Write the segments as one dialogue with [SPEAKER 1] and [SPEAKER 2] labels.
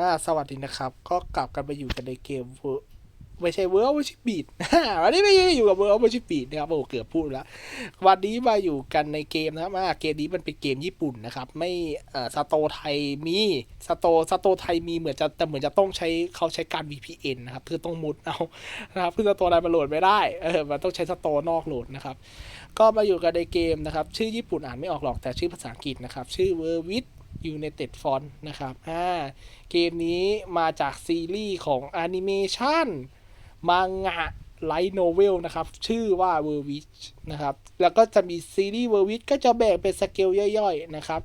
[SPEAKER 1] ่าสวัสดีนะครับ ก็กลับกันมาอยู่กันในเกมไม่ใช่เวิร์ลไม่ใช่บีดวันนี้ไม่ได้อยู่กับเวิร์ลไม่ใช่บีดนะครับโอ้เกือบพูดแล้ว วันนี้มาอยู่กันในเกมนะครับเกมนี้มันเป็นเกมญี่ปุ่นนะครับ ไม่เอ่อสโตไทยมีสโตสโตไทยมีเหมือนจะแต่เหมือนจะต้องใช้เขาใช้การ VPN นะครับคือต้องมุดเอานะครับคือสโตไทยมันโหลดไม่ได้เออมันต้องใช้สโตนอกโหลดนะครับ ก็มาอยู่กันในเกมนะครับ ชื่อญี่ปุ่นอ่านไม่ออกหรอกแต่ชื่อภาษาอังกฤษนะครับ ชื่อ w o r w i t United Font นะครับอ่าเกมนี้มาจากซีรีส์ของแอนิเมชันมังงะไลท์โนเวลนะครับ ชื่อว่า w o r w i t นะครับ แล้วก็จะมีซีรีส์ w o r w i t ก็จะแบ่งเป็นสเกลย่อยๆนะครับ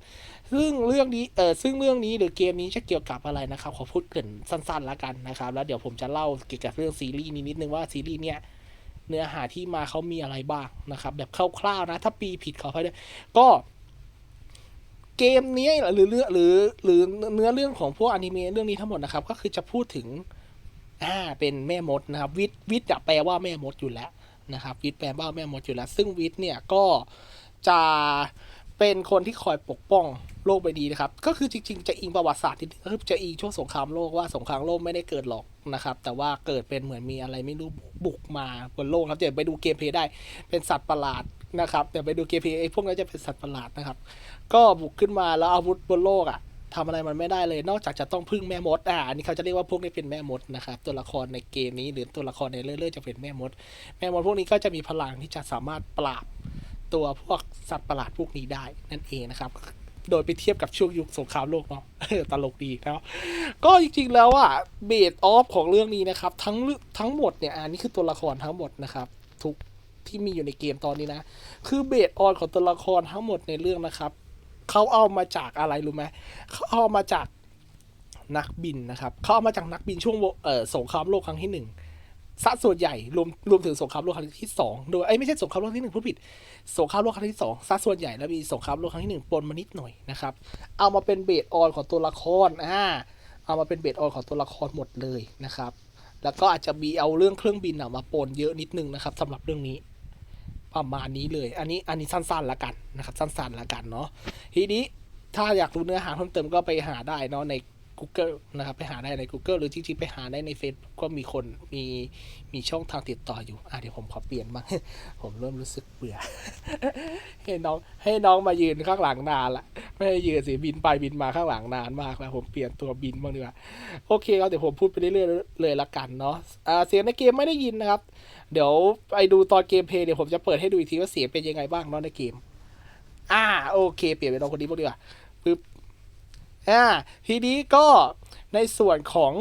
[SPEAKER 1] ซึ่งเรื่องนี้เออซึ่งเรื่องนี้หรือเกมนี้จะเกี่ยวกับอะไรนะครับ ขอพูดเกริ่นสั้นๆแล้วกันนะครับ แล้วเดี๋ยวผมจะเล่าเกี่ยวกับเรื่องซีรีส์นี้นิดนึงว่าซีรีส์เนี้ยเนื้อหาที่มาเขามีอะไรบ้างนะครับ แบบคร่าวๆนะ ถ้าปีผิดขออภัยด้วยก็ เกมนี้หรือเรื่องหรือหรือเนื้อเรื่องของพวกอนิเมะเรื่องนี้ทั้งหมดนะครับ ก็คือจะพูดถึงอ่าเป็นแม่มดนะครับ วิทวิทย์จะแปลว่าแม่มดอยู่แล้วนะครับวิทย์แปลว่าแม่มดอยู่แล้ว ซึ่งวิทย์เนี่ยก็จะเป็นคนที่คอยปกป้องโลกใบนี้นะครับ ก็คือจริง ๆ จะอิงประวัติศาสตร์นิดนึงก็คือจะอิงช่วงสงครามโลกว่าสงครามโลกไม่ได้เกิดหรอก นะครับ แต่ว่าเกิดเป็นเหมือนมีอะไรไม่รู้บุกมาบนโลกครับเดี๋ยวไปดูเกมเพลย์ได้เป็นสัตว์ประหลาดนะครับเดี๋ยวไปดูเกมเพลย์ไอ้พวกนั้นจะเป็นสัตว์ประหลาดนะครับ ก็บุกขึ้นมาแล้วอาวุธบนโลกอะทำอะไรมันไม่ได้เลย นอกจากจะต้องพึ่งแม่มดอ่าอันนี้เขาจะเรียกว่าพวกนี้เป็นแม่มดนะครับ ตัวละครในเกมนี้หรือตัวละครในเรื่องๆจะเป็นแม่มด แม่มดพวกนี้ก็จะมีพลังที่จะสามารถปราบตัวพวกสัตว์ประหลาดพวกนี้ได้นั่นเองนะครับ โดยไปเทียบกับช่วงยุคสงครามโลกเนาะตลกดีเนาะก็จริงๆแล้วอะเบสออฟของเรื่องนี้นะครับ ทั้งทั้งหมดเนี่ยอันนี้คือตัวละครทั้งหมดนะครับ ทุกที่มีอยู่ในเกมตอนนี้นะ คือเบสออนของตัวละครทั้งหมดในเรื่องนะครับเขาเอามาจากอะไรรู้ไหมเขาเอามาจากนักบินนะครับเขาเอามาจากนักบินช่วงเออสงครามโลกครั้งที่หนึ่ง ซะส่วนใหญ่รวมรวมถึงสงครามโลกครั้งที่สองโดยไอ้ไม่ใช่สงครามโลกครั้งที่หนึ่งพูดผิดสงครามโลกครั้งที่สองซะส่วนใหญ่แล้วมีสงครามโลกครั้งที่หนึ่งปนมานิดหน่อยนะครับ เอามาเป็นเบสออนของตัวละครอ่าเอามาเป็นเบสออนของตัวละครหมดเลยนะครับ แล้วก็อาจจะมีเอาเรื่องเครื่องบินอะมาปนเยอะนิดนึงนะครับสำหรับเรื่องนี้ประมาณนี้เลย อันนี้อันนี้สั้นๆละกันนะครับ สั้นๆละกันเนาะทีนี้ถ้าอยากรู้เนื้อหาเพิ่มเติมก็ไปหาได้เนาะใน Google นะครับ ไปหาได้ใน Google หรือจริงๆ ไปหาได้ใน Facebook ก็มีคนมีมีช่องทางติดต่ออยู่ อะเดี๋ยวผมขอเปลี่ยนบ้าง ผมเริ่มรู้สึกเบื่อ ให้น้องให้น้องมายืนข้างหลังนานละ ไม่ให้ยืนสิบินไปบินมาข้างหลังนานมากแล้ว ผมเปลี่ยนตัวบินบ้างดีกว่าโอเคครับเดี๋ยวผมพูดไปเรื่อยๆเลยละกันเนาะอ่าเสียงในเกมไม่ได้ยินนะครับ เดี๋ยวไปดูตอนเกมเพลย์เดี๋ยวผมจะเปิดให้ดูอีกทีว่าเสียงเป็นยังไงบ้างเนาะในเกม อ่าโอเค เปลี่ยนเป็นน้องคนนี้บ้างดีกว่าปึ๊บ อ่าทีนี้ก็ในส่วนของ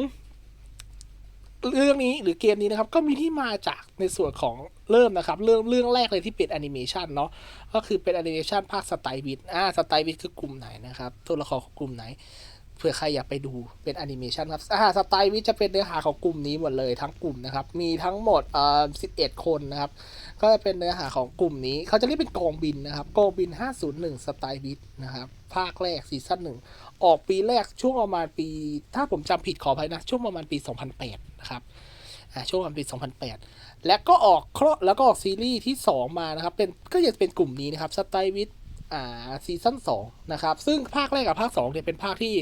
[SPEAKER 1] เรื่องนี้หรือเกมนี้นะครับ ก็มีที่มาจากในส่วนของเริ่มนะครับ เรื่องเรื่องแรกเลยที่เป็นแอนิเมชันเนาะก็คือเป็นแอนิเมชันภาคสไตล์วิดอ่าสไตล์วิดคือกลุ่มไหนนะครับ ตัวละครของกลุ่มไหนเผื่อใครอยากไปดูเป็นแอนิเมชันครับอ่าสไตล์วิดจะเป็นเนื้อหาของกลุ่มนี้หมดเลยทั้งกลุ่มนะครับ มีทั้งหมดเอ่อ11คนนะครับ ก็จะเป็นเนื้อหาของกลุ่มนี้ เขาจะเรียกเป็นกองบินนะครับ กองบิน 501 สไตล์วิดนะครับ ภาคแรกซีซั่นหนึ่ง ออกปีแรกช่วงประมาณปี ถ้าผมจำผิดขออภัยนะ ช่วงประมาณปี 2008 นะครับอ่าช่วงประมาณปี 2008 และก็ออกเคราะห์แล้วก็ออกซีรีส์ที่ 2 มานะครับ เป็นก็จะเป็นกลุ่มนี้นะครับสไตล์วิดอ่าซีซั่น2นะครับ ซึ่งภาคแรกกับภาค2เนี่ยเป็นภาคที่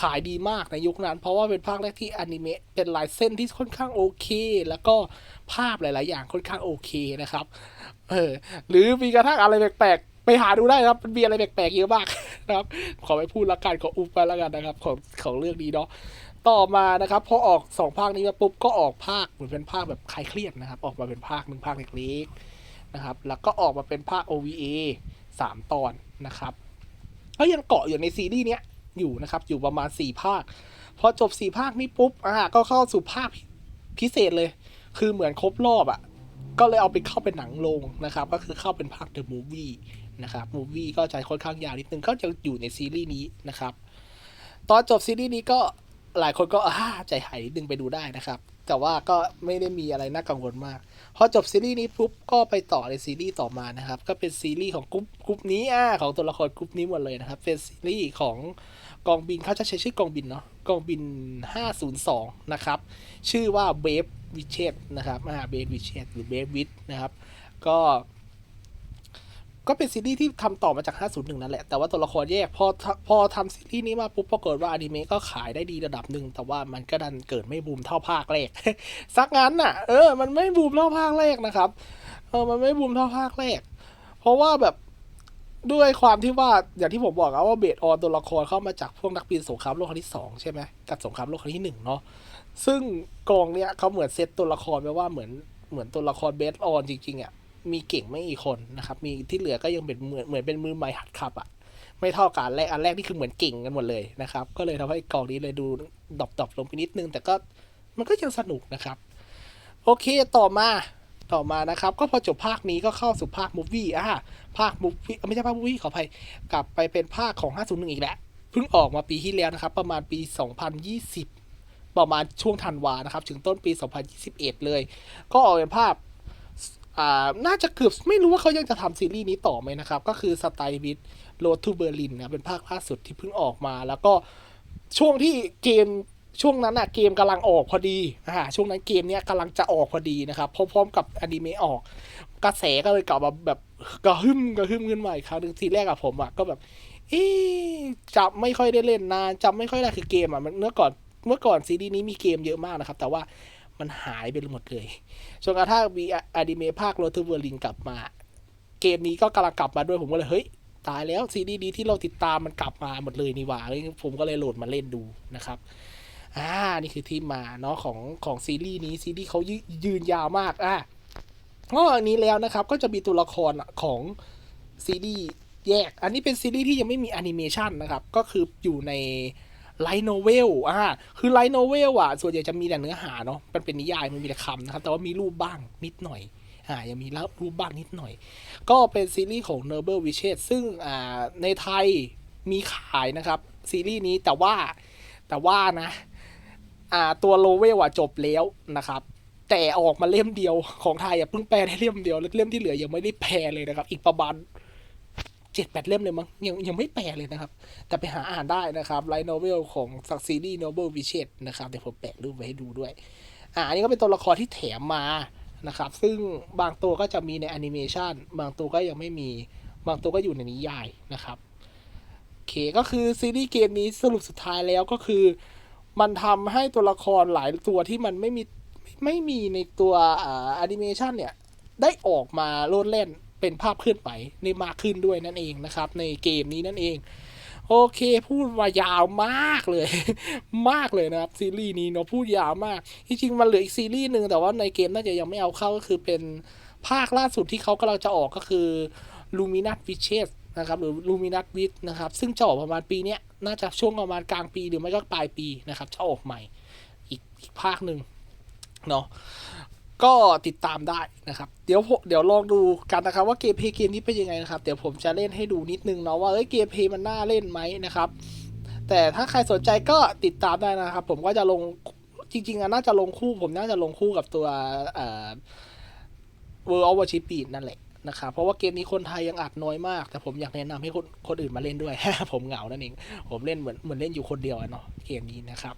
[SPEAKER 1] ขายดีมากในยุคนั้น เพราะว่าเป็นภาคแรกที่อนิเมะเป็นลายเส้นที่ค่อนข้างโอเค แล้วก็ภาพหลาย ๆ อย่างค่อนข้างโอเคนะครับเออหรือมีกระทั่งอะไรแปลก ไปหาดูได้นะครับมันมีอะไรแปลกๆเยอะมากนะครับ ขอไม่พูดละกันขออุบไปละกันนะครับ ของของเรื่องนี้เนาะต่อมานะครับพอออกสองภาคนี้มาปุ๊บก็ออกภาคเหมือนเป็นภาคแบบคลายเครียดนะครับ ออกมาเป็นภาคหนึ่งภาคเล็กๆนะครับ แล้วก็ออกมาเป็นภาค OVA สามตอนนะครับก็ยังเกาะอยู่ในซีรีส์เนี้ยอยู่นะครับ อยู่ประมาณสี่ภาค พอจบสี่ภาคนี้ปุ๊บอ่าก็เข้าสู่ภาคพิเศษเลย คือเหมือนครบรอบอะ่ะก็เลยเอาไปเข้าเป็นหนังโรงนะครับ ก็คือเข้าเป็นภาค The Movie นะครับมูวี่ก็จะค่อนข้างยาวนิดนึงก็จะอยู่ในซีรีส์นี้นะครับ ตอนจบซีรีส์นี้ก็หลายคนก็อ่าใจหายนิดนึงไปดูได้นะครับ แต่ว่าก็ไม่ได้มีอะไรน่ากังวลมาก พอจบซีรีส์นี้ปุ๊บก็ไปต่อในซีรีส์ต่อมานะครับ ก็เป็นซีรีส์ของกรุ๊ปกรุ๊ปนี้อ่าของตัวละครกรุ๊ปนี้หมดเลยนะครับ เป็นซีรีส์ของกองบินเขาจะใช้ชื่อกองบินเนาะกองบิน 502 นะครับ ชื่อว่าเบฟวิเชตนะครับอ่าเบฟวิเชตหรือเบฟวิทนะครับ ก็ ก็เป็นซีรีส์ที่ทำต่อมาจาก 501 นั่นแหละ แต่ว่าตัวละครแยก พอทพอทำซีรีส์นี้มาปุ๊บปรากฏว่าอนิเมะก็ขายได้ดีระดับหนึ่ง แต่ว่ามันก็ดันเกิดไม่บูมเท่าภาคแรก สักงั้นน่ะ เออ มันไม่บูมเท่าภาคแรกนะครับ เออ มันไม่บูมเท่าภาคแรก เพราะว่าแบบด้วยความที่ว่าอย่างที่ผมบอกอะว่าเบสออนตัวละครเข้ามาจากพวกนักบินสงครามโลกครั้งที่สองใช่ไหมกับสงครามโลกครั้งที่หนึ่งเนาะ ซึ่งกองเนี้ยเขาเหมือนเซตตัวละครไว้ว่าเหมือนเหมือนตัวละครเบสออนจริงๆอะ มีเก่งไม่กี่คนนะครับ มีที่เหลือก็ยังเป็นเหมือนเหมือนเป็นมือใหม่หัดขับอะ ไม่เท่ากันแรกอันแรกนี่คือเหมือนเก่งกันหมดเลยนะครับ ก็เลยทำให้กองนี้เลยดูดรอปๆลงไปนิดนึง แต่ก็มันก็ยังสนุกนะครับ โอเคต่อมาต่อมานะครับ ก็พอจบภาคนี้ก็เข้าสู่ภาคมูฟวี่อะภาคมูฟวี่ไม่ใช่ภาคมูฟวี่ขออภัยกลับไปเป็นภาคของ 501 อีกแล้วเพิ่งออกมาปีที่แล้วนะครับ ประมาณปี 2020 ประมาณช่วงธันวานะครับ ถึงต้นปี 2021 เลย ก็ออกเป็นภาพ อ่าน่าจะเกือบไม่รู้ว่าเขายังจะทำซีรีส์นี้ต่อไหมนะครับ ก็คือสไตล์วิดโรทูเบอร์ลินนะเป็นภาคล่าสุดที่เพิ่งออกมา แล้วก็ช่วงที่เกมช่วงนั้นอะเกมกำลังออกพอดีอ่าช่วงนั้นเกมเนี้ยกำลังจะออกพอดีนะครับพร้อมๆกับอนิเมะออก กระแสก็เลยกลับมาแบบกระหึ่มกระหึ่มขึ้นมาอีกครั้งหนึ่งทีแรกอะผมอะก็แบบเอ๊จับไม่ค่อยได้เล่นนานจำไม่ค่อยได้คือเกมอะมันเมื่อก่อนเมื่อก่อนซีรีส์นี้มีเกมเยอะมากนะครับ แต่ว่า มันหายไปหมดเลยจนกระทั่งมีอนิเมะภาคโรทูเวอร์ลินกลับมา เกมนี้ก็กำลังกลับมาด้วยผมก็เลยเฮ้ยตายแล้วซีรีส์นี้ที่เราติดตามมันกลับมาหมดเลยนี่หว่าเลยผมก็เลยโหลดมาเล่นดูนะครับอ่านี่คือที่มาเนาะของของซีรีส์นี้ซีรีส์เขายยืนยาวมากอะก็อันนี้แล้วนะครับก็จะมีตัวละครของซีรีส์แยก อันนี้เป็นซีรีส์ที่ยังไม่มีแอนิเมชันนะครับ ก็คืออยู่ใน ไลท์โนเวลอ่าคือไลท์โนเวลอะส่วนใหญ่จะมีแต่เนื้อหาเนาะมันเป็นนิยายมันมีแต่คำนะครับ แต่ว่ามีรูปบ้างนิดหน่อยอ่ายังมีรูปบ้างนิดหน่อย ก็เป็นซีรีส์ของ n o b l e w i s h e s ซึ่งอ่าในไทยมีขายนะครับ ซีรีส์นี้แต่ว่าแต่ว่านะอ่าตัวโลเวลอะจบแล้วนะครับแต่ออกมาเล่มเดียวของไทยอะเพิ่งแปลได้เล่มเดียวแล้วเล่มที่เหลือยังไม่ได้แปลเลยนะครับ อีกประมาณ เจ็ดแปดเล่มเลยมั้งยังยังไม่แปลเลยนะครับ แต่ไปหาอ่านได้นะครับไลท์โนเวลของสักซีรีส์โนเบิลวิเชตนะครับเดี๋ยวผมแปะรูปไว้ให้ดูด้วย อ่าอันนี้ก็เป็นตัวละครที่แถมมานะครับ ซึ่งบางตัวก็จะมีในแอนิเมชันบางตัวก็ยังไม่มีบางตัวก็อยู่ในนิยายนะครับโอเคก็คือซีรีส์เกมนี้สรุปสุดท้ายแล้วก็คือ มันทำให้ตัวละครหลายตัวที่มันไม่มีไม่มีในตัวอ่าแอนิเมชันเนี่ยได้ออกมาโลดเล่น เป็นภาพเคลื่อนไหวในมากขึ้นด้วยนั่นเองนะครับ ในเกมนี้นั่นเองโอเคพูดมายาวมากเลย มากเลยนะครับซีรีส์นี้เนาะพูดยาวมากจริงๆมันเหลืออีกซีรีส์หนึ่งแต่ว่าในเกมน่าจะยังไม่เอาเข้าก็คือเป็นภาคล่าสุดที่เขากำลังจะออกก็คือ Luminous Witches นะครับหรือ Luminous Witch นะครับ ซึ่งจะออกประมาณปีนี้น่าจะช่วงประมาณกลางปีหรือไม่ก็ปลายปีนะครับจะออกใหม่ อีกอีกภาคหนึ่งเนาะ ก็ติดตามได้นะครับ เดี๋ยวเดี๋ยวลองดูกันนะครับว่าเกมเพลย์เกมนี้เป็นยังไงนะครับ เดี๋ยวผมจะเล่นให้ดูนิดนึงเนาะว่าเอ้ยเกมเพลย์มันน่าเล่นไหมนะครับ แต่ถ้าใครสนใจก็ติดตามได้นะครับ ผมก็จะลงจริงๆอะน่าจะลงคู่ ผมน่าจะลงคู่กับตัวเอ่อ World of Warship นั่นแหละนะครับเพราะว่าเกมนี้คนไทยยังอัดน้อยมาก แต่ผมอยากแนะนำให้คนคนอื่นมาเล่นด้วย ผมเหงานั่นเอง ผมเล่นเหมือนเหมือนเล่นอยู่คนเดียวเนาะเกมนี้นะครับ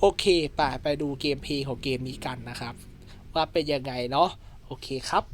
[SPEAKER 1] โอเคไปไปดูเกมเพลย์ของเกมนี้กันนะครับ ว่าเป็นยังไงเนาะโอเคครับ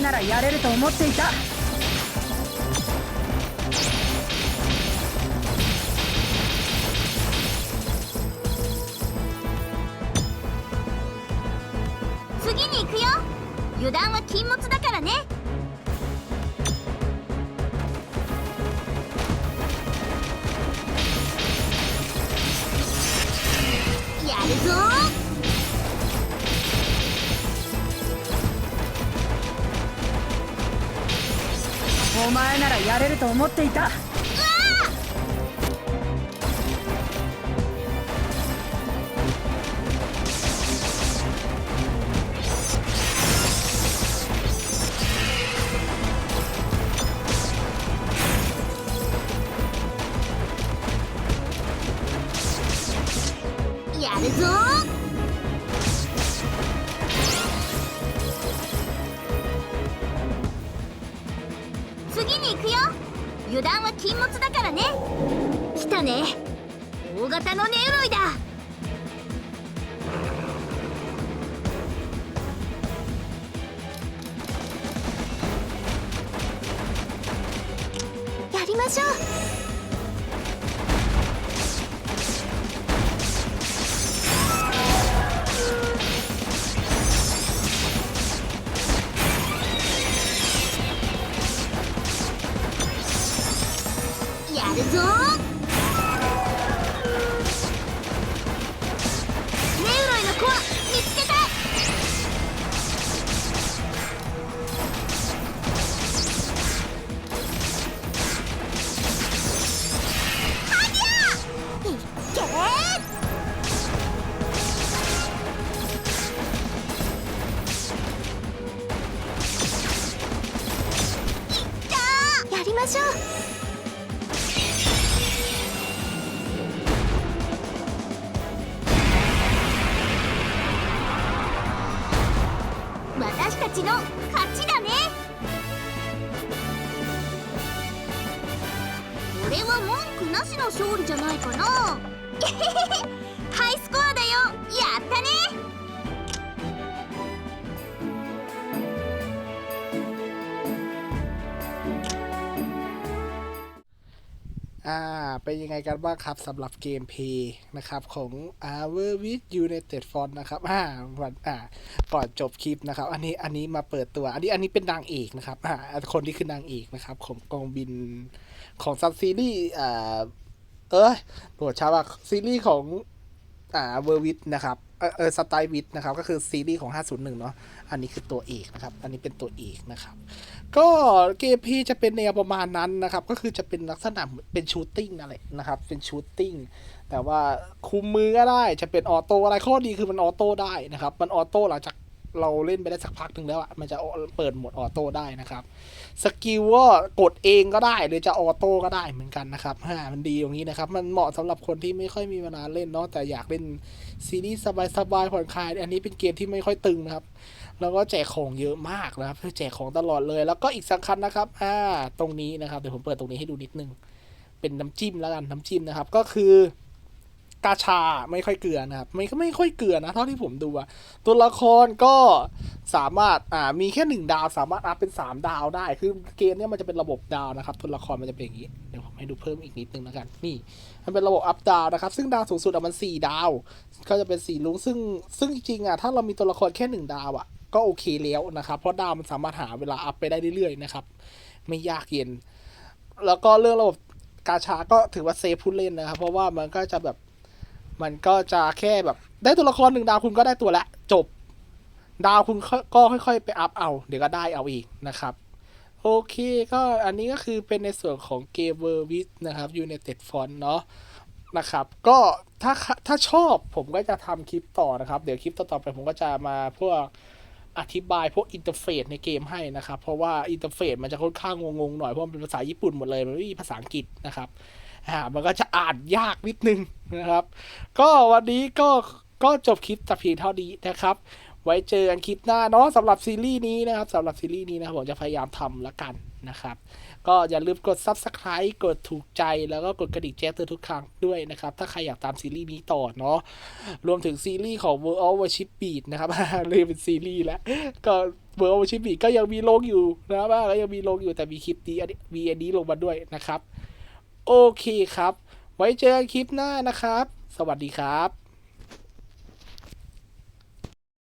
[SPEAKER 2] 前ならやれると思っていた。
[SPEAKER 3] 次に行くよ。油断は禁物だからね。
[SPEAKER 2] お前ならやれると思っていた。
[SPEAKER 3] 大型のネウロイだ。やりましょう。やるぞ。ましょう。
[SPEAKER 1] อ่าเป็นยังไงกันบ้างครับสำหรับเกมเพย์นะครับของ a r v e r with United Front นะครับอ่าวันอ่าก่อนจบคลิปนะครับ อันนี้อันนี้มาเปิดตัว อันนี้อันนี้เป็นนางเอกนะครับอ่าคนที่คือนางเอกนะครับ ของกองบินของซับซีรีส์อ่าเอ้ยโปรดชาว่าซีรีส์ของอ่าเวอร์วิทนะครับ เออเออสไตล์วิทนะครับ ก็คือซีรีส์ของ 501 เนาะอันนี้คือตัวเอกนะครับ อันนี้เป็นตัวเอกนะครับ ก็เกมพีจะเป็นแนวประมาณนั้นนะครับ ก็คือจะเป็นลักษณะเป็นชูตติ้งอะไรนะครับ เป็นชูตติ้งแต่ว่าคุมมือก็ได้จะเป็นออโต้อะไรข้อดีคือมันออโต้ได้นะครับ มันออโต้หลังจากเราเล่นไปได้สักพักหนึ่งแล้วอะมันจะเปิดโหมดออโต้ได้นะครับ สกิลว่ากดเองก็ได้ หรือจะออโต้ก็ได้เหมือนกันนะครับฮ่ามันดีตรงนี้นะครับ มันเหมาะสำหรับคนที่ไม่ค่อยมีเวลาเล่นเนาะแต่อยากเล่นซีรีส์สบายๆผ่อนคลาย อันนี้เป็นเกมที่ไม่ค่อยตึงนะครับ แล้วก็แจกของเยอะมากนะครับแจกของตลอดเลย แล้วก็อีกสำคัญนะครับอ่าตรงนี้นะครับเดี๋ยวผมเปิดตรงนี้ให้ดูนิดนึง เป็นน้ำจิ้มแล้วกันน้ำจิ้มนะครับ ก็คือ กาชาไม่ค่อยเกลือนะครับไม่ไม่ค่อยเกลือนะเท่าที่ผมดูอะตัวละครก็สามารถอ่ามีแค่หนึ่งดาว สามารถอัพเป็นสามดาวได้ คือเกมเนี้ยมันจะเป็นระบบดาวนะครับตัวละครมันจะเป็นอย่างนี้เดี๋ยวผมให้ดูเพิ่มอีกนิดนึงแล้วกันนี่ มันเป็นระบบอัพดาวนะครับ ซึ่งดาวสูงสุดอะมันสี่ดาว ก็จะเป็นสีลุงซึ่งซึ่งจริงๆอะถ้าเรามีตัวละครแค่หนึ่งดาวอะก็โอเคแล้วนะครับ เพราะดาวมันสามารถหาเวลาอัพไปได้เรื่อยๆนะครับไม่ยากเย็น แล้วก็เรื่องระบบกาชาก็ถือว่าเซฟผู้เล่นนะครับ เพราะว่ามันก็จะแบบ มันก็จะแค่แบบ ได้ตัวละครหนึ่งดาวคุณก็ได้ตัวละจบ ดาวคุณก็ค่อยๆ ไปอัพเอา เดี๋ยวก็ได้เอาอีกนะครับ โอเคก็อันนี้ก็คือเป็นในส่วนของเกมเวอร์วิสนะครับ United Front เนาะนะครับ ก็ถ้าถ้าชอบผมก็จะทำคลิปต่อนะครับ เดี๋ยวคลิปต่อๆไปผมก็จะมาพวกอธิบายพวกอินเทอร์เฟซในเกมให้นะครับ เพราะว่าอินเทอร์เฟซมันจะค่อนข้างงงๆหน่อยเพราะมันเป็นภาษาญี่ปุ่นหมดเลย มันไม่มีภาษาอังกฤษนะครับ อ่ามันก็จะอ่านยากนิดนึงนะครับ ก็วันนี้ก็ก็จบคลิปแต่เพียงเท่านี้นะครับ ไว้เจอกันคลิปหน้าเนาะสำหรับซีรีส์นี้นะครับสำหรับซีรีส์นี้นะครับผมจะพยายามทำละกันนะครับ ก็อย่าลืมกด subscribe กดถูกใจแล้วก็กดกระดิ่งแจ้งเตือนทุกครั้งด้วยนะครับ ถ้าใครอยากตามซีรีส์นี้ต่อเนาะรวมถึงซีรีส์ของ World of Warship Beat นะครับเลยเป็นซีรีส์แล้วก็ World of Warship Beat ก็ยังมีลงอยู่นะครับก็ยังมีลงอยู่แต่มีคลิปดีอันนี้มีอันนี้ลงมาด้วยนะครับ โอเคครับ ไว้เจอกันคลิปหน้านะครับ สวัสดีครับ